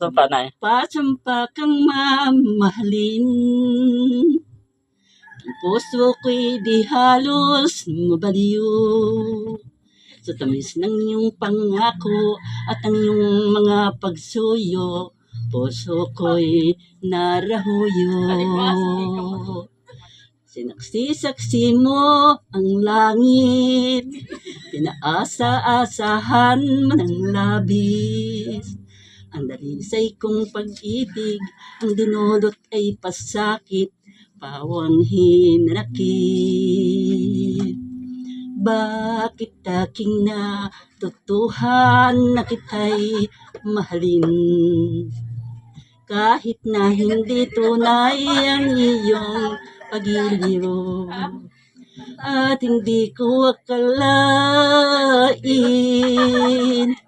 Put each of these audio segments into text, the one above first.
Ito pa, Nay. Pasampa kang mamahalin. Ang puso ko'y di halos mabaliw Sa tamis ng iyong pangako At ang iyong mga pagsuyo Puso ko'y narahuyo. Sinaksi-saksi mo ang langit. Pinaasa-asahan mo ng labis Ang dalisay kong pag-ibig Ang dinulot ay pasakit Pawang hinanakit Bakit aking natutuhan na kita'y mahalin? Kahit na hindi tunay ang iyong pagiliw At hindi ko akalain.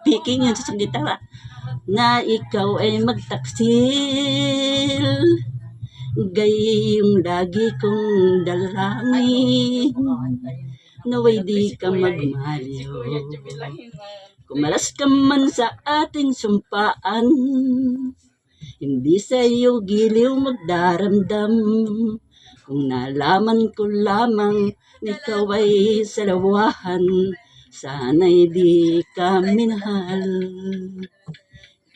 Picking yun sa gitara na ikaw ay magtaksil. Gayong lagi kong dalangin Naway di ka magmaliw Kumalas ka man sa ating sumpaan Hindi sa iyo giliw magdaramdam. Kung nalaman ko lamang ikaw ay salawahan Sana'y di ka minahal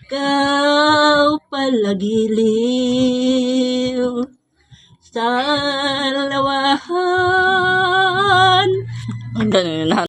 ikaw palagiliw sa lawahan. Ang ganun na.